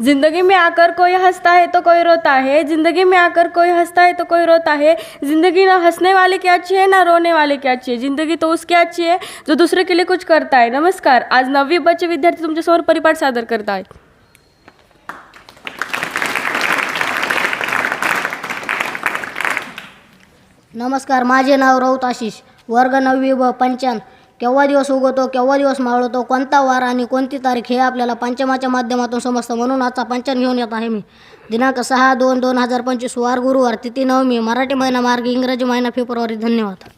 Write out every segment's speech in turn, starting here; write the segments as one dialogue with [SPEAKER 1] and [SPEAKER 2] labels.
[SPEAKER 1] जिंदगी में आकर कोई हंसता है तो कोई रोता है। जिंदगी में आकर कोई हंसता है तो कोई रोता है। जिंदगी ना हंसने वाले की अच्छी है ना रोने वाले की अच्छी है? जिंदगी तो उसकी अच्छी है जो दूसरे के लिए कुछ करता है। नमस्कार आज नववी बच्चे विद्यार्थी तुमच्यासमोर परिपाठ सादर करत आहेत
[SPEAKER 2] नमस्कार माझे नाव राऊत आशिष वर्ग नववी व पंचान केव्हा दिवस उगवतो केव्हा दिवस मावळतो कोणता वार आणि कोणती तारीख हे आपल्याला पंचमाच्या माध्यमातून समजतं. म्हणून आजचा पंचन घेऊन येत आहे मी. दिनांक सहा दोन दोन हजार पंचवीस वार गुरुवार तिथी नवमी मराठी महिना मार्ग इंग्रजी महिना फेब्रुवारी. धन्यवाद.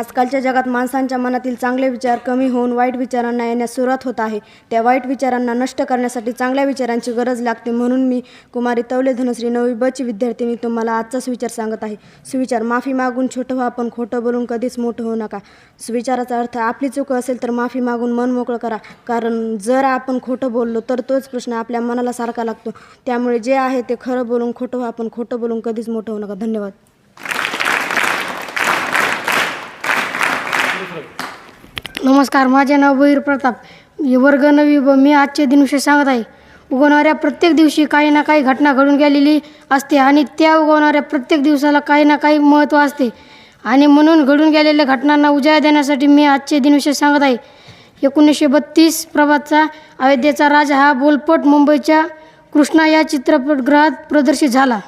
[SPEAKER 3] आजकालच्या जगात माणसांच्या मनातील चांगले विचार कमी होऊन वाईट विचारांना येण्यास सुरुवात होत आहे. त्या वाईट विचारांना नष्ट करण्यासाठी चांगल्या विचारांची गरज लागते म्हणून मी कुमारी तवले धनश्री नवी बची विद्यार्थिनी तुम्हाला आजचा सुविचार सांगत आहे. सुविचार माफी मागून छोटं व्हा पण खोटं बोलून कधीच मोठं होऊ नका. सुविचाराचा अर्थ आपली चूक असेल तर माफी मागून मन मोकळं करा. कारण जर आपण खोटं बोललो तर तोच प्रश्न आपल्या मनाला सारखा लागतो. त्यामुळे जे आहे ते खरं बोलून खोटं व्हा पण खोटं बोलून कधीच मोठं होऊ नका. धन्यवाद.
[SPEAKER 4] नमस्कार माझे नाव बहिर प्रताप. वर्ग नवी व मी आजचे दिनविषय सांगत आहे. उगवणाऱ्या प्रत्येक दिवशी काही ना काही घटना घडून गेलेली असते आणि त्या उगवणाऱ्या प्रत्येक दिवसाला काही ना काही महत्त्व असते. आणि म्हणून घडून गेलेल्या घटनांना उजाळा देण्यासाठी मी आजचे दिनविषय सांगत आहे. एकोणीसशे बत्तीस प्रभातचा अयोध्येचा राजा हा बोलपट मुंबईच्या कृष्णा या चित्रपटगृहात प्रदर्शित झाला.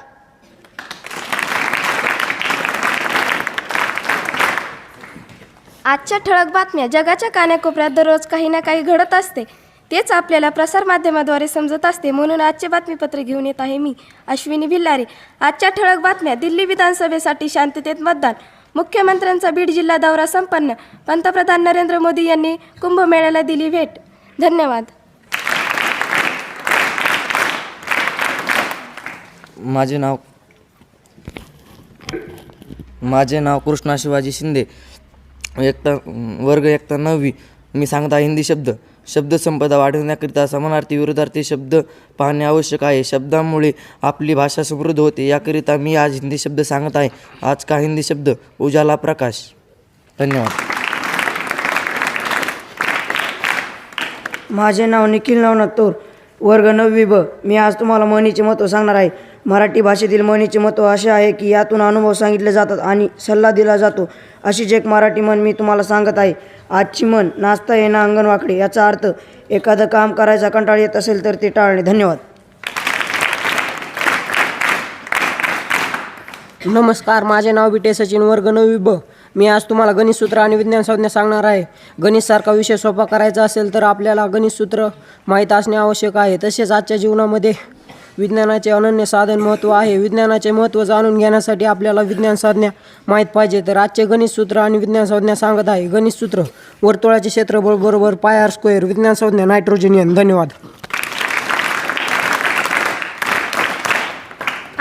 [SPEAKER 5] आजच्या ठळक बातम्या जगाच्या कानाकोपऱ्यात दररोज काही ना काही घडत असते. तेच आपल्याला प्रसारमाध्यमाद्वारे समजत असते. म्हणून आजचे बातमीपत्र घेऊन येत आहे मी अश्विनी भिल्लारे. आजच्या ठळक बातम्या दिल्ली विधानसभेसाठी शांततेत मतदान. मुख्यमंत्र्यांचा बीड जिल्हा दौरा संपन्न. पंतप्रधान नरेंद्र मोदी यांनी कुंभमेळ्याला दिली भेट. धन्यवाद.
[SPEAKER 6] माझे नाव माझे नाव कृष्णा शिवाजी शिंदे. एकता वर्ग एकता नववी. मी सांगता हिंदी शब्द. शब्दसंपदा वाढवण्याकरिता समानार्थी विरोधार्थी शब्द पाहणे आवश्यक आहे. शब्दामुळे आपली भाषा समृद्ध होते. याकरिता मी आज हिंदी शब्द सांगत आहे. आज का हिंदी शब्द? उजाला प्रकाश. धन्यवाद.
[SPEAKER 7] माझे नाव निखिल नवनाथ तोर. वर्ग नववी ब. मी आज तुम्हाला म्हणीचे महत्त्व सांगणार आहे. मराठी भाषेतील म्हणीचे महत्त्व असे आहे की यातून अनुभव सांगितले जातात आणि सल्ला दिला जातो. अशीच एक मराठी म्हण मी तुम्हाला सांगत आहे. आजची म्हण नाचता येणं अंगण वाकडे याचा अर्थ एखादं काम करायचा कंटाळ येत असेल तर ते टाळणे. धन्यवाद.
[SPEAKER 8] नमस्कार माझे नाव बिटे सचिन वर्ग नवी ब. मी आज तुम्हाला गणित सूत्र आणि विज्ञान संज्ञा सांगणार आहे. गणितसारखा विषय सोपा करायचा असेल तर आपल्याला गणित सूत्र माहीत असणे आवश्यक आहे. तसेच आजच्या जीवनामध्ये विज्ञानाचे अनन्य साधन महत्त्व आहे. विज्ञानाचे महत्त्व जाणून घेण्यासाठी आपल्याला विज्ञान साधण्या माहीत पाहिजे. तर आजचे गणित सूत्र आणि विज्ञान संज्ञा सांगत आहे. गणित सूत्र वर्तुळाचे क्षेत्रफळ बरोबर पाय आर स्क्वेअर विज्ञान संज्ञा नायट्रोजनियन धन्यवाद.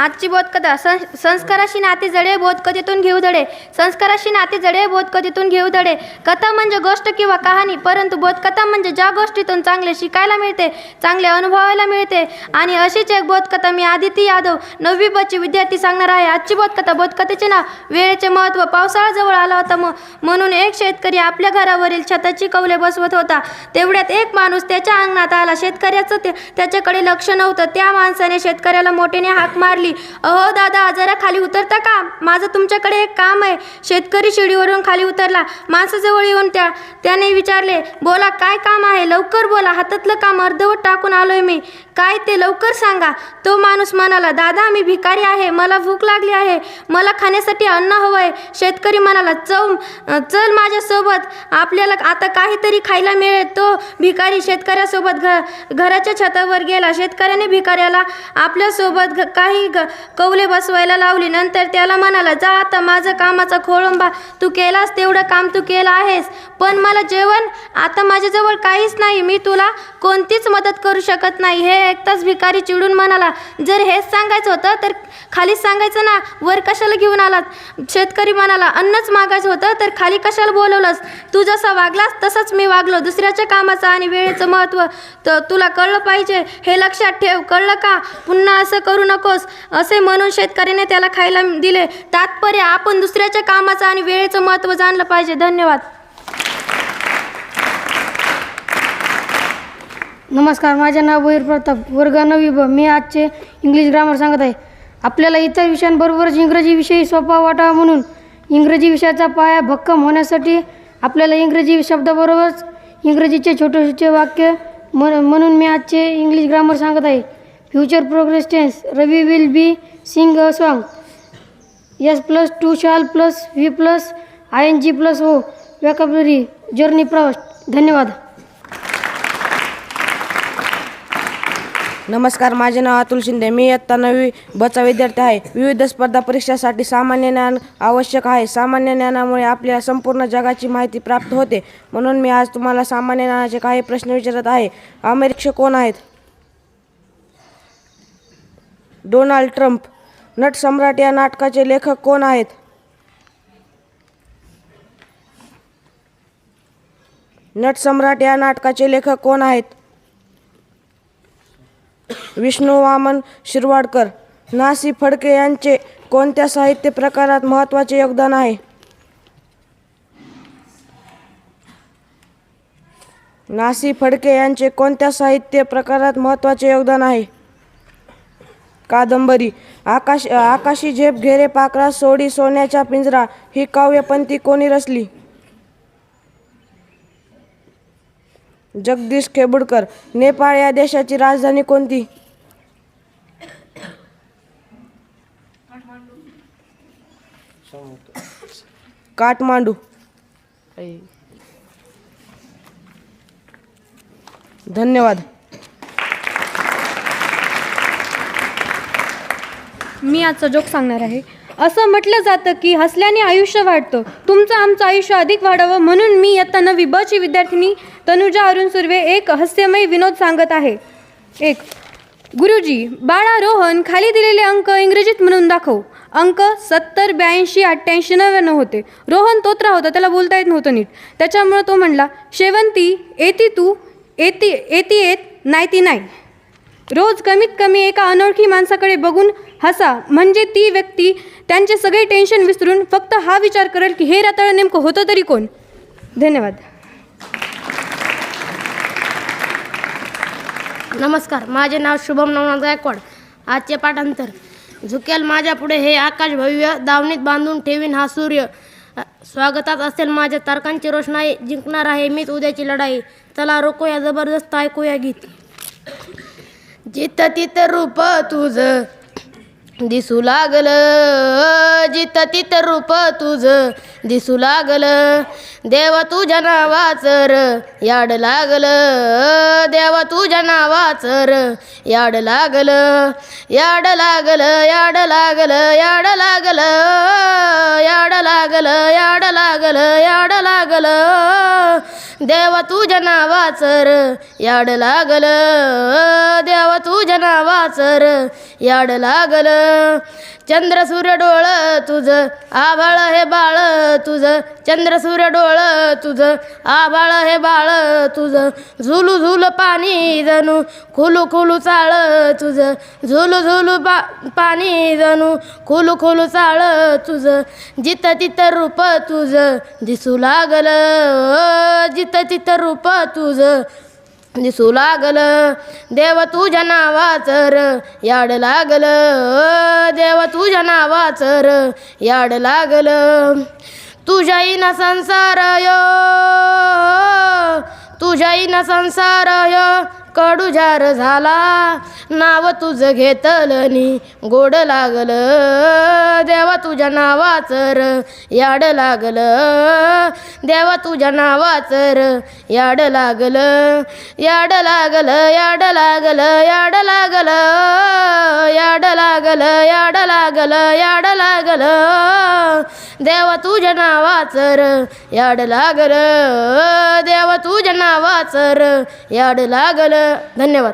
[SPEAKER 9] आजची बोधकथा सं संस्काराशी नाते जडे बोधकथेतून घेऊ धडे. संस्काराशी नाते जडे बोधकथेतून घेऊ धडे. कथा म्हणजे गोष्ट किंवा कहाणी परंतु बोधकथा म्हणजे ज्या गोष्टीतून चांगले शिकायला मिळते चांगले अनुभवायला मिळते. आणि अशीच एक बोधकथा मी आदिती यादव नववी बची विद्यार्थी सांगणार आहे. आजची बोधकथा बोधकथेचे नाव वेळेचे महत्त्व पावसाळा जवळ आला होता म म्हणून एक शेतकरी आपल्या घरावरील छताची कौले बसवत होता. तेवढ्यात एक माणूस त्याच्या अंगणात आला. शेतकऱ्याचं त्याच्याकडे लक्ष नव्हतं. त्या माणसाने शेतकऱ्याला मोठेने हाक मारली. अहो दादा जरा खाली उतरता का? माझं तुमच्याकडे एक काम आहे. शेतकरी शिडीवरून खाली उतरला. माणसाजवळ येऊन त्या त्याने विचारले बोला काय काम आहे? लवकर बोला. हातातलं काम अर्धवट टाकून आलोय मी. काय ते लवकर सांगा. तो माणूस म्हणाला दादा मी भिकारी आहे. मला भूक लागली आहे. मला खाण्यासाठी अन्न हवं आहे शेतकरी म्हणाला चव चल माझ्यासोबत. आपल्याला आता काहीतरी खायला मिळेल. तो भिकारी शेतकऱ्यासोबत घ घराच्या छतावर गेला. शेतकऱ्याने भिकाऱ्याला आपल्यासोबत घ काही ग कौले बसवायला लावली नंतर त्याला म्हणाला जा आता माझं कामाचा खोळंबा. तू केलास तेवढं काम तू केलं आहेस. पण मला जेवण आता माझ्याजवळ काहीच नाही. मी तुला कोणतीच मदत करू शकत नाही. हे ऐकताच भिकारी चिडून म्हणाला जर हेच सांगायचं होतं तर खालीच सांगायचं ना? वर कशाला घेऊन आलात? शेतकरी म्हणाला अन्नच मागायचं होतं तर खाली कशाला बोलवलंस? तू जसा वागलास तसंच मी वागलो. दुसऱ्याच्या कामाचं आणि वेळेचं महत्त्व तर तुला कळलं पाहिजे. हे लक्षात ठेव. कळलं का? पुन्हा असं करू नकोस. असे म्हणून शेतकऱ्याने त्याला खायला दिले. तात्पर्य आपण दुसऱ्याच्या कामाचं आणि वेळेचं महत्त्व जाणलं पाहिजे. धन्यवाद.
[SPEAKER 4] नमस्कार माझे नाव बहिर प्रताप. वर्ग नवी ब. मी आजचे इंग्लिश ग्रामर सांगत आहे. आपल्याला इतर विषयांबरोबरच इंग्रजी विषयी सोपा वाटावा म्हणून इंग्रजी विषयाचा पाया भक्कम होण्यासाठी आपल्याला इंग्रजी शब्दाबरोबरच इंग्रजीचे छोटे छोटे वाक्य म्हण म्हणून मी आजचे इंग्लिश ग्रामर सांगत आहे. Future progress tense Ravi will be sing a song S plus to shall plus V plus I N G plus O vocabulary journey प्रवास धन्यवाद.
[SPEAKER 10] नमस्कार माझे नाव अतुल शिंदे. मी इयत्ता नवी बचा विद्यार्थी आहे. विविध स्पर्धा परीक्षासाठी सामान्य ज्ञान आवश्यक आहे. सामान्य ज्ञानामुळे आपल्याला संपूर्ण जगाची माहिती प्राप्त होते. म्हणून मी आज तुम्हाला सामान्य ज्ञानाचे काही प्रश्न विचारत आहे. अमेरिक्ष कोण आहेत? Donald Trump. नटसम्राट या नाटकाचे लेखक कोण आहेत? नटसम्राट या नाटकाचे लेखक कोण आहेत? विष्णू वामन शिरवाडकर. नासी फडके यांचे कोणत्या साहित्य प्रकारात महत्त्वाचे योगदान आहे? नासी फडके यांचे कोणत्या साहित्य प्रकारात महत्त्वाचे योगदान आहे? कादंबरी. आकाश आकाशी झेप घेरे पाकळा सोडी सोन्याचा पिंजरा ही काव्यपंथी कोणी रचली? जगदीश खेबुडकर नेपाळ या देशाची राजधानी कोणती? काठमांडू. धन्यवाद.
[SPEAKER 9] मी आजचा जोक सांगणार आहे. असं म्हटलं जातं की हसल्याने आयुष्य वाढतं. तुमचं आमचं आयुष्य अधिक वाढावं म्हणून मी इयत्ता नवी ब ची विद्यार्थिनी तनुजा अरुण सुर्वे एक हास्यमय विनोद सांगत आहे. एक गुरुजी बाळा रोहन खाली दिलेले अंक इंग्रजीत म्हणून दाखव. अंक सत्तर ब्याऐंशी अठ्ठ्याऐंशी नव्याण्णव होते. रोहन तोत्रा होता त्याला बोलता येत नव्हतं नीट. त्याच्यामुळं तो म्हणला शेवंती येती तू येती येती येत नाही ती नाही रोज कमीत कमी एका अनोळखी माणसाकडे बघून हसा. म्हणजे ती व्यक्ती त्यांचे सगळे टेन्शन विसरून फक्त हा विचार करेल की हे रताळ नेमकं होतं तरी कोण? धन्यवाद.
[SPEAKER 11] नमस्कार माझे नाव शुभम नवनाथ गायकवाड. आजचे पाठांतर. झुकेल माझ्या पुढे हे आकाश भव्य दावणीत बांधून ठेवीन हा सूर्य. स्वागतात असेल माझ्या तारकांची रोषणाई. जिंकणार आहे मीच उद्याची लढाई. चला रोकूया जबरदस्त ऐकूया गीत. जिथं तिथं रूप तुझं. दिसू लागलं. जित तिथं रूप तुझं दिसू लागलं. देव तुझ्या नावाचर याड लागलं. देव तुझ्या नावाचर याड लागलं. याड लागलं याड लागलं याड लागलं. याड लागलं याड लागलं याड लागलं. देव तुझ्या नावाचर याड लागलं. देव तुझ्या नावाचर याड लागलं. चंद्र सूर्य डोळ तुझं आभाळ हे बाळ तुझं. चंद्र सूर्य डोळ तुझं आभाळ हे बाळ तुझं. झुलू झुलू पाणी जणू खुलू खुलू चाळ तुझं. झुलू झुलू पा पाणी जणू खुलू खुलू चाळ तुझं. जिथं तिथं रूप तुझं दिसू लागलं जिथं तिथं रूप तुझं. म्हणजे दिसू लागलं. देव तुझ्या नावाचर याड लागलं. देव तुझ्या नावाचर याड लागलं. तुझ्याही इन संसार यो तुझ्याही इन संसार यो कडूजार झाला. नाव तुझं घेतलनी गोड लागलं. देवा तुझ्या नावाचर याड लागलं. देवा तुझ्या नावाचर याड लागलं. याड लागलं याड लागलं याड लागलं. याड लागलं याड लागलं याड लागलं. देवा तुझ्या नावाचर याड लागलं. देवा तुझ्या नावाचर याड लागलं. धन्यवाद.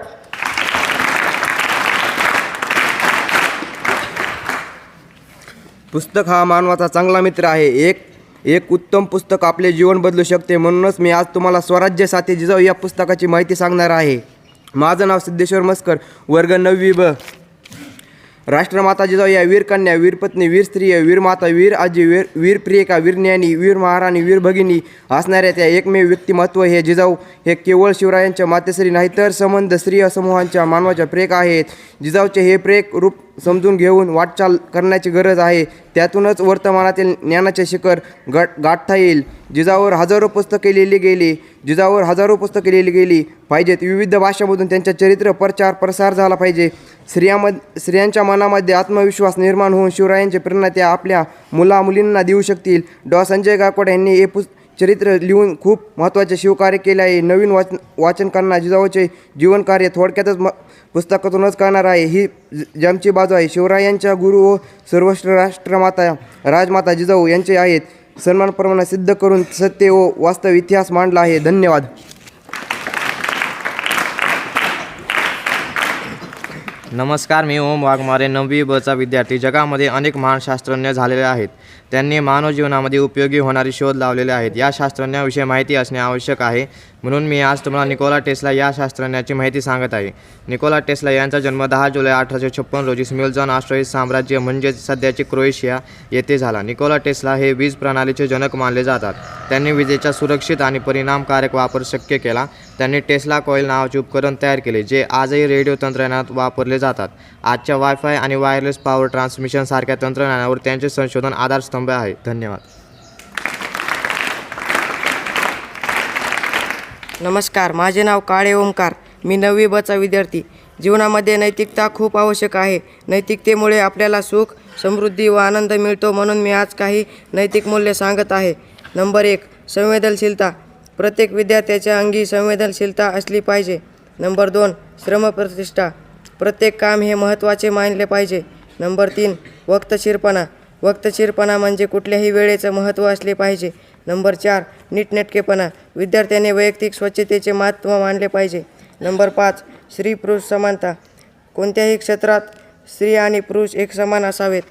[SPEAKER 12] पुस्तक हा मानवाचा चांगला मित्र आहे. एक एक उत्तम पुस्तक आपले जीवन बदलू शकते. म्हणूनच मी आज तुम्हाला स्वराज्य साथी जिजाऊ या पुस्तकाची माहिती सांगणार आहे. माझं नाव सिद्धेश्वर मस्कर वर्ग नववी ब. राष्ट्रमाता जिजाऊ या वीर कन्या वीर पत्नी वीर वीर माता वीर आजी वीर वीर प्रियका वीर ज्ञानी वीर महाराणी वीर भगिनी असणाऱ्या त्या एकमेव व्यक्तिमत्व हे जिजाऊ हे केवळ शिवरायांच्या मातेश्री नाही तर संबंध स्त्री समूहांच्या मानवाच्या प्रेक आहेत. जिजाऊचे हे प्रेक रूप समजून घेऊन वाटचाल करण्याची गरज आहे. त्यातूनच वर्तमानातील ज्ञानाचे शिखर गट गाठता येईल. जिजावर हजारो पुस्तके लिहिली गेली. जिजावर हजारो पुस्तके लिहिली गेली. पाहिजेत विविध भाषामधून त्यांच्या चरित्र प्रचार प्रसार झाला पाहिजे. स्त्रियामध स्त्रियांच्या मनामध्ये आत्मविश्वास निर्माण होऊन शिवरायांची प्रेरणा त्या आपल्या मुला मुलींना देऊ शकतील. डॉ. संजय गायकवाड यांनी हे पुस् चरित्र लिहून खूप महत्त्वाचे शिवकार्य केले आहे. नवीन वाच वाचनकांना जिजाऊचे जीवनकार्य थोडक्यातच म पुस्तकातूनच करणार आहे. ही ज- ज्यांची बाजू आहे शिवरायांच्या गुरु व सर्वश्र राष्ट्रमाता राजमाता जिजाऊ यांचे आहेत. सन्मानप्रमाणे सिद्ध करून सत्य व वास्तव इतिहास मांडला आहे. धन्यवाद.
[SPEAKER 13] नमस्कार मी ओम वाघमारे नववी बचा विद्यार्थी. जगामध्ये अनेक महान शास्त्रज्ञ झालेले आहेत. त्यांनी मानव जीवनामध्ये उपयोगी होणारे शोध लावलेले आहेत. या शास्त्रज्ञाविषयी माहिती असणे आवश्यक आहे. म्हणून मी आज तुम्हाला निकोला टेस्ला या शास्त्रज्ञाची माहिती सांगत आहे. निकोला टेस्ला यांचा जन्म दहा जुलै अठराशे छप्पन रोजी स्म्युलझॉन ऑस्ट्रेलिया साम्राज्य म्हणजेच सध्याचे क्रोएशिया येथे झाला. निकोला टेस्ला हे वीज प्रणालीचे जनक मानले जातात. त्यांनी विजेचा सुरक्षित आणि परिणामकारक वापर शक्य केला. त्यांनी टेस्ला कॉईल नावाचे उपकरण तयार केले जे आजही रेडिओ तंत्रज्ञानात वापरले जातात. आजच्या वायफाय आणि वायरलेस पॉवर ट्रान्समिशनसारख्या तंत्रज्ञानावर त्यांचे संशोधन आधारस्तंभ आहे. धन्यवाद.
[SPEAKER 14] नमस्कार माझे नाव काळे ओंकार मी नववी बचा विद्यार्थी. जीवनामध्ये नैतिकता खूप आवश्यक आहे. नैतिकतेमुळे आपल्याला सुख समृद्धी व आनंद मिळतो म्हणून मी आज काही नैतिक मूल्य सांगत आहे. नंबर एक संवेदनशीलता. प्रत्येक विद्यार्थ्याच्या अंगी संवेदनशीलता असली पाहिजे. नंबर दोन श्रमप्रतिष्ठा. प्रत्येक काम हे महत्त्वाचे मानले पाहिजे. नंबर तीन वक्तशीरपणा. वक्तशीरपणा म्हणजे कुठल्याही वेळेचं महत्त्व असले पाहिजे. नंबर चार नीटनेटकेपणा. विद्यार्थ्याने वैयक्तिक स्वच्छतेचे महत्त्व मानले पाहिजे. नंबर पाच स्त्री पुरुष समानता. कोणत्याही क्षेत्रात स्त्री आणि पुरुष एक समान असावेत.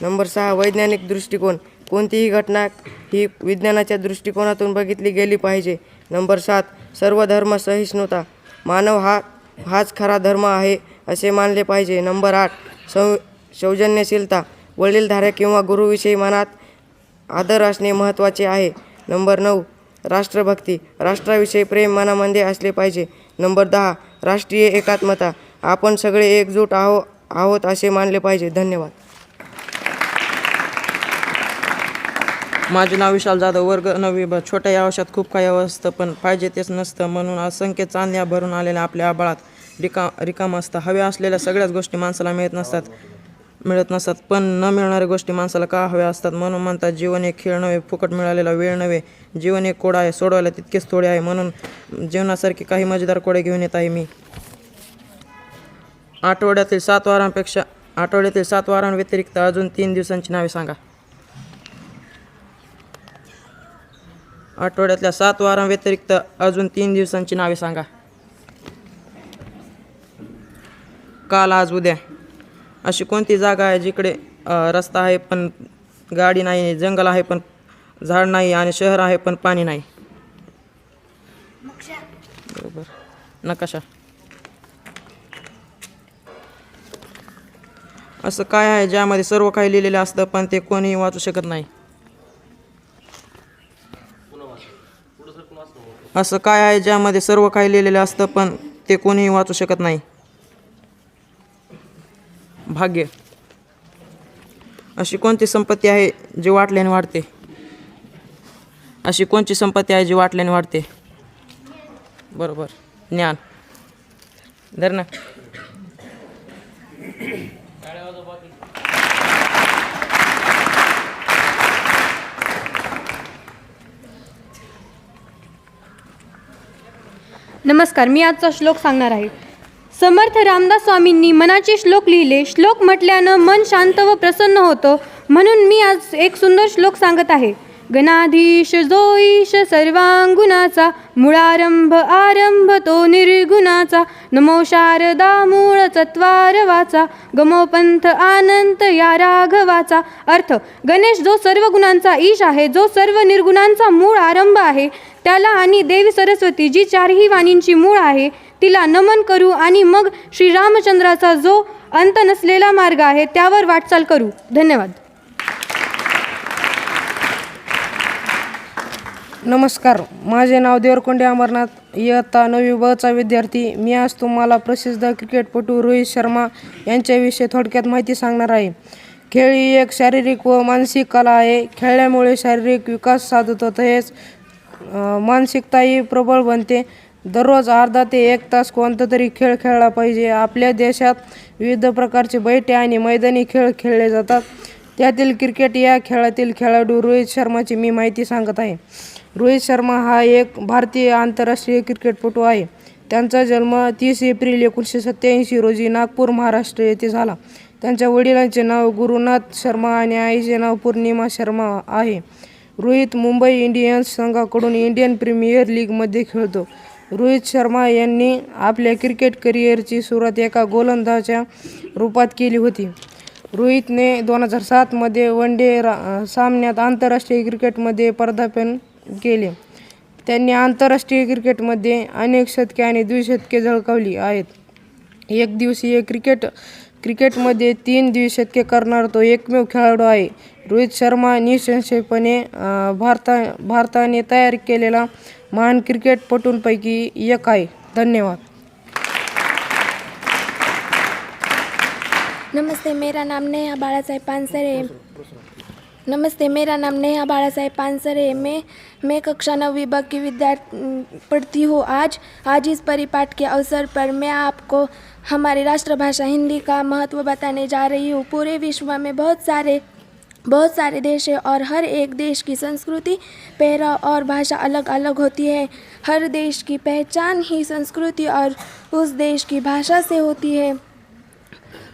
[SPEAKER 14] नंबर सहा वैज्ञानिक दृष्टिकोन. कोणतीही घटना ही विज्ञानाच्या दृष्टिकोनातून बघितली गेली पाहिजे. नंबर सात सर्व धर्म सहिष्णुता. मानव हा हाच खरा धर्म आहे असे मानले पाहिजे. नंबर आठ सौ सौजन्यशीलता. वडीलधाऱ्या किंवा गुरुविषयी मनात आदर असणे महत्त्वाचे आहे. नंबर नऊ राष्ट्रभक्ती. राष्ट्राविषयी प्रेम मनामध्ये असले पाहिजे. नंबर दहा राष्ट्रीय एकात्मता. आपण सगळे एकजूट आहो आहोत असे मानले पाहिजे. धन्यवाद.
[SPEAKER 6] माझे नाव विशाल जाधव. वर्ग नववी ब. छोट्या या वर्षात खूप काही असतं पण पाहिजे तेच नसतं म्हणून असंख्य चांदण्या भरून आलेल्या आपल्या आबाळात रिका रिकाम असतं. हव्या असलेल्या सगळ्याच गोष्टी माणसाला मिळत नसतात. मिळत नसतात. पण न मिळणाऱ्या गोष्टी माणसाला का हव्या असतात? म्हणून म्हणतात जीवन एक खेळ नव्हे फुकट मिळालेला वेळ नव्हे. जीवन एक कोड आहे सोडवायला तितकेच थोडे आहे. म्हणून जीवनासारखे काही मजेदार कोडे घेऊन येत आहे मी. आठवड्यातील सात वारांपेक्षा आठवड्यातील सात वारांव्यतिरिक्त अजून तीन दिवसांची नावे सांगा. आठवड्यातल्या सात वारांव्यतिरिक्त अजून तीन दिवसांची नावे सांगा. काल आज उद्या. अशी कोणती जागा आहे जिकडे रस्ता आहे पण गाडी नाही जंगल आहे पण झाड नाही आणि शहर आहे पण पाणी नाही? बरोबर. नकाशा. असं काय आहे ज्यामध्ये सर्व काही लिहिलेलं असतं पण ते कोणीही वाचू शकत नाही? असं काय आहे ज्यामध्ये सर्व काही लिहिलेलं असतं पण ते कोणीही वाचू शकत नाही? भाग्य. अशी कोणती संपत्ती आहे जी वाटल्याने वाढते? अशी कोणती संपत्ती आहे जी वाटल्याने वाढते? बरोबर. ज्ञान. धर ना.
[SPEAKER 15] नमस्कार मी आजचा श्लोक सांगणार आहे. समर्थ रामदास स्वामींनी मनाचे श्लोक लिहिले. श्लोक म्हटल्यानं मन शांत व प्रसन्न होतं. म्हणून मी आज एक सुंदर श्लोक सांगत आहे. गणाधीश जोईश सर्वांगुणाचा मुळारंभ आरंभ तो निर्गुणाचा. नमो शारदा मूळ चत्वार वाचा गमोपंथ आनंत या राघवाचा. अर्थ गणेश जो सर्व गुणांचा ईश आहे जो सर्व निर्गुणांचा मूळ आरंभ आहे त्याला आणि देवी सरस्वती जी चारही वाणींची मूळ आहे तिला नमन करू आणि मग श्रीरामचंद्राचा जो अंत नसलेला मार्ग आहे त्यावर वाटचाल करू. धन्यवाद.
[SPEAKER 16] नमस्कार. माझे नाव देवरकोंडे अमरनाथ. इयत्ता नवी बचा विद्यार्थी. मी आज तुम्हाला प्रसिद्ध क्रिकेटपटू रोहित शर्मा यांच्याविषयी थोडक्यात माहिती सांगणार आहे. खेळ ही एक शारीरिक व मानसिक कला आहे. खेळल्यामुळे शारीरिक विकास साधतो तसेच मानसिकताही प्रबळ बनते. दररोज अर्धा ते एक तास कोणता तरी खेळ खेळला पाहिजे. आपल्या देशात विविध प्रकारचे बैठे आणि मैदानी खेळ खेळले जातात. त्यातील क्रिकेट या खेळातील खेळाडू रोहित शर्माची मी माहिती सांगत आहे. रोहित शर्मा हा एक भारतीय आंतरराष्ट्रीय क्रिकेटपटू आहे. त्यांचा जन्म तीस एप्रिल एकोणीसशे सत्त्याऐंशी रोजी नागपूर महाराष्ट्र येथे झाला. त्यांच्या वडिलांचे नाव गुरुनाथ शर्मा आणि आईचे नाव पूर्णिमा शर्मा आहे. रोहित मुंबई इंडियन्स संघाकडून इंडियन प्रीमियर लीगमध्ये खेळतो. रोहित शर्मा यांनी आपल्या क्रिकेट करिअरची सुरुवात एका गोलंदाजाच्या रूपात केली होती. रोहितने दोन हजार सातमध्ये वन डे रा सामन्यात आंतरराष्ट्रीय क्रिकेटमध्ये पदार्पण केले. त्यांनी आंतरराष्ट्रीय क्रिकेटमध्ये अनेक शतके आणि द्विशतके झळकावली आहेत. एक दिवसीय क्रिकेट क्रिकेटमध्ये तीन द्विशतके करणारा तो एकमेव खेळाडू आहे. रोहित शर्मा निशंशयपणे भारता भारताने तयार केलेला महान क्रिकेटपटूंपैकी एक आहे. धन्यवाद.
[SPEAKER 17] नमस्ते, मेरा नाम नेहा बाळासाहेब पानसरे. नमस्ते, मेरा नाम नेहा बाळासाहेब पानसरे. मैं मैं कक्षा नौवीं ब की विद्यार्थी पढ़ती हूँ आज. आज इस परिपाठ के अवसर पर मैं आपको हमारी राष्ट्रभाषा हिंदी का महत्व बताने जा रही हूँ. पूरे विश्व में बहुत सारे बहुत सारे देश है और हर एक देश की संस्कृति पहराव और भाषा अलग अलग होती है। हर देश की पहचान ही संस्कृति और उस देश की भाषा से होती है।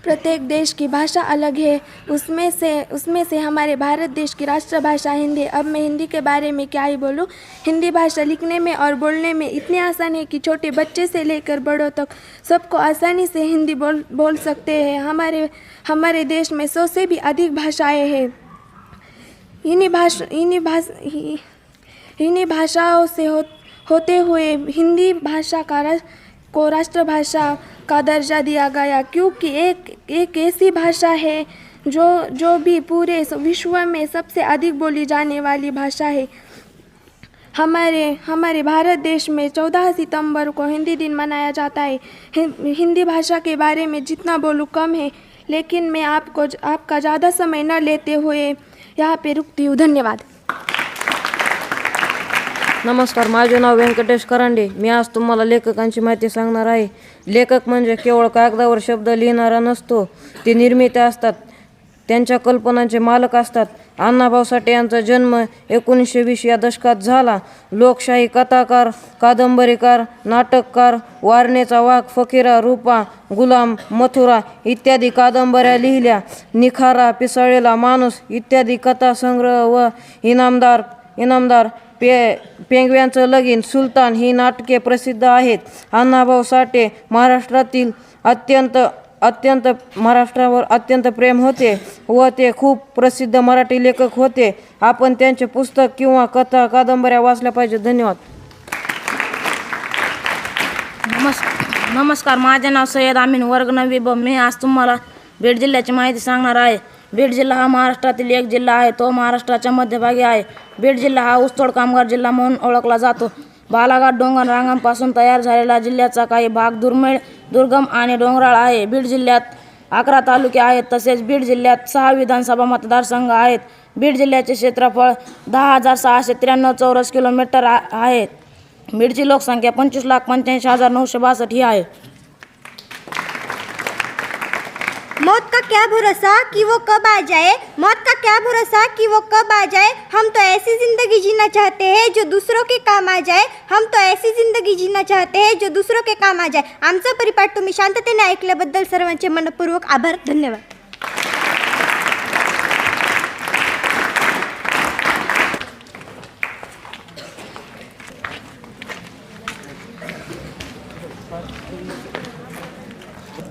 [SPEAKER 17] प्रत्येक देश की भाषा अलग है। उसमें से उसमें से हमारे भारत देश की राष्ट्रभाषा हिंदी। अब मैं हिंदी के बारे में क्या ही बोलूँ? हिंदी भाषा लिखने में और बोलने में इतनी आसान है कि छोटे बच्चे से लेकर बड़ों तक सबको आसानी से हिंदी बोल बोल सकते हैं। हमारे हमारे देश में सौ से भी अधिक भाषाएँ हैं। इन्हीं भाषा इन्हीं भाषा इन्हीं भाषाओं से हो होते हुए हिंदी भाषा का रा, को राष्ट्रभाषा का दर्जा दिया गया। क्योंकि एक एक ऐसी भाषा है जो जो भी पूरे विश्व में सबसे अधिक बोली जाने वाली भाषा है। हमारे हमारे भारत देश में चौदह सितंबर को हिंदी दिन मनाया जाता हिं- हिंदी भाषा के बारे में जितना बोलूँ कम है लेकिन मैं आपको आपका ज़्यादा समय न लेते हुए यहाँ पे रुकती हूँ धन्यवाद.
[SPEAKER 16] नमस्कार माझे नाव व्यंकटेश करांडे. मी आज तुम्हाला लेखकांची माहिती सांगणार आहे. लेखक म्हणजे केवळ कागदावर शब्द लिहिणारा नसतो ते निर्मित्या असतात. त्यांच्या कल्पनांचे मालक असतात. अण्णाभाऊ साठे यांचा जन्म एकोणीसशे वीस या दशकात झाला. लोकशाही कथाकार कादंबरीकार नाटककार वारणेचा वाघ फकीरा रूपा गुलाम मथुरा इत्यादी कादंबऱ्या लिहिल्या. निखारा पिसाळलेला माणूस इत्यादी कथासंग्रह व इनामदार इनामदार पे पेंगव्यांचं लगीन सुलतान ही नाटके प्रसिद्ध आहेत. अण्णाभाऊ साठे महाराष्ट्रातील अत्यंत अत्यंत महाराष्ट्रावर अत्यंत प्रेम होते व ते खूप प्रसिद्ध मराठी लेखक होते. आपण त्यांचे पुस्तक किंवा कथा कादंबऱ्या वाचल्या पाहिजे धन्यवाद.
[SPEAKER 18] नमस् नमस्कार. माझे नाव सय्यद आमीन वर्ग नवी ब. मी आज तुम्हाला बीड जिल्ह्याची माहिती सांगणार आहे. बीड जिल्हा हा महाराष्ट्रातील एक जिल्हा आहे. तो महाराष्ट्राच्या मध्यभागी आहे. बीड जिल्हा हा ऊसतोड कामगार जिल्हा म्हणून ओळखला जातो. बालाघाट डोंगर रांगांपासून तयार झालेला जिल्ह्याचा काही भाग दुर्मिळ दुर्गम आणि डोंगराळ आहे. बीड जिल्ह्यात अकरा तालुके आहेत तसेच बीड जिल्ह्यात सहा विधानसभा मतदारसंघ आहेत. बीड जिल्ह्याचे क्षेत्रफळ दहा हजार सहाशे त्र्याण्णव चौरस किलोमीटर आ- आहे. बीडची लोकसंख्या पंचवीस लाख पंच्याऐंशी हजार नऊशे बासष्ट ही आहे.
[SPEAKER 9] मौत का क्या भरोसा? कि वो कब आ जाए? मौत का क्या भरोसा? कि वो कब आ जाए? हम तो ऐसी जिंदगी जीना चाहते हैं जो दूसरों के काम आ जाए। हम तो ऐसी जिंदगी जीना चाहते हैं जो दूसरों के काम आ जाए। आमचा परिपाठ तुम्ही शांततेने ऐकल्याबद्दल सर्वांचे मनपूर्वक आभार. धन्यवाद.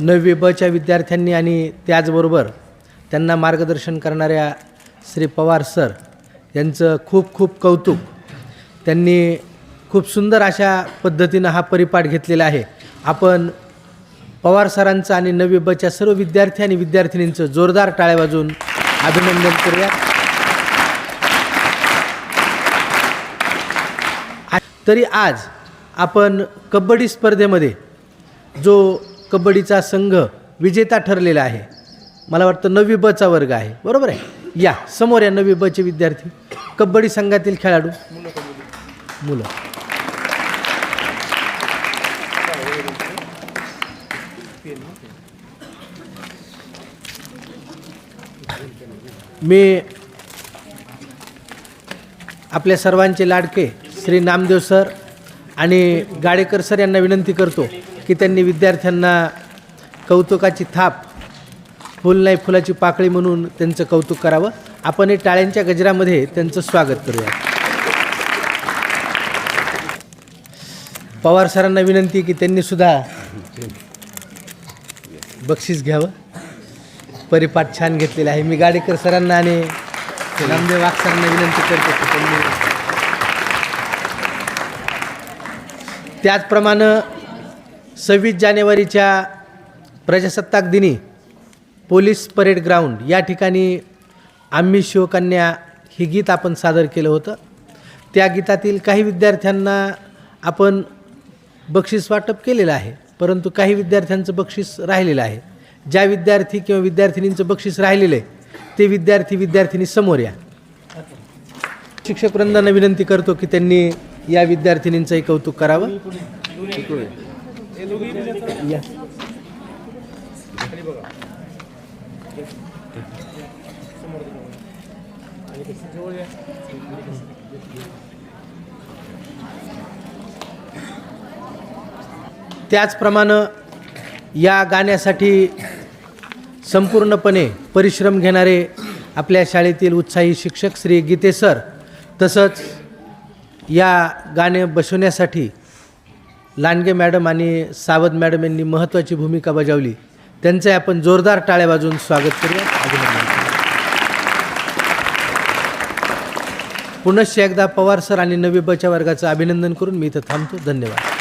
[SPEAKER 19] नववी बच्या विद्यार्थ्यांनी आणि त्याचबरोबर त्यांना मार्गदर्शन करणाऱ्या श्री पवार सर यांचं खूप खूप कौतुक. त्यांनी खूप सुंदर अशा पद्धतीनं हा परिपाठ घेतलेला आहे. आपण पवार सरांचं आणि नवी बच्या सर्व विद्यार्थी आणि विद्यार्थिनींचं जोरदार टाळ्या वाजून अभिनंदन करूया. तरी आज आपण कबड्डी स्पर्धेमध्ये जो कबड्डीचा संघ विजेता ठरलेला आहे. मला वाटतं नवी बचा वर्ग आहे. बरोबर आहे? या समोर या नवी बचे विद्यार्थी. कबड्डी संघातील खेळाडू. मुलं. मी आपल्या सर्वांचे लाडके श्री नामदेव सर आणि गाडेकर सर यांना विनंती करतो की त्यांनी विद्यार्थ्यांना कौतुकाची थाप फुल नाही फुलाची पाकळी म्हणून त्यांचं कौतुक करावं. आपण हे टाळ्यांच्या गजरामध्ये त्यांचं स्वागत करूया पवार सरांना विनंती की त्यांनी सुद्धा बक्षीस घ्यावं. परिपाठ छान घेतलेला आहे. मी गाडेकर सरांना आणि नामदेव वाघ सरांना विनंती करतो की त्यांनी त्याचप्रमाणे सव्वीस जानेवारीच्या प्रजासत्ताक दिनी पोलीस परेड ग्राउंड या ठिकाणी आम्ही शिवकन्या हे गीत आपण सादर केलं होतं. त्या गीतातील काही विद्यार्थ्यांना आपण बक्षीस वाटप केलेलं आहे परंतु काही विद्यार्थ्यांचं बक्षीस राहिलेलं आहे. ज्या विद्यार्थी किंवा विद्यार्थिनींचं बक्षीस राहिलेलं आहे ते विद्यार्थी विद्यार्थिनी समोर या. शिक्षक वृंदांना विनंती करतो की त्यांनी या विद्यार्थिनींचंही कौतुक करावं. त्याचप्रमाणे या गाण्यासाठी संपूर्णपणे परिश्रम घेणारे आपल्या शाळेतील उत्साही शिक्षक श्री गीते सर तसंच या गाणे बसवण्यासाठी लांडगे मॅडम आणि सावध मॅडम यांनी महत्त्वाची भूमिका बजावली. त्यांचे आपण जोरदार टाळ्या वाजवून स्वागत करूया. अभिनंदन पुनश्च एकदा पवार सर आणि नवी बच्या वर्गाचं अभिनंदन करून मी इथं थांबतो. धन्यवाद.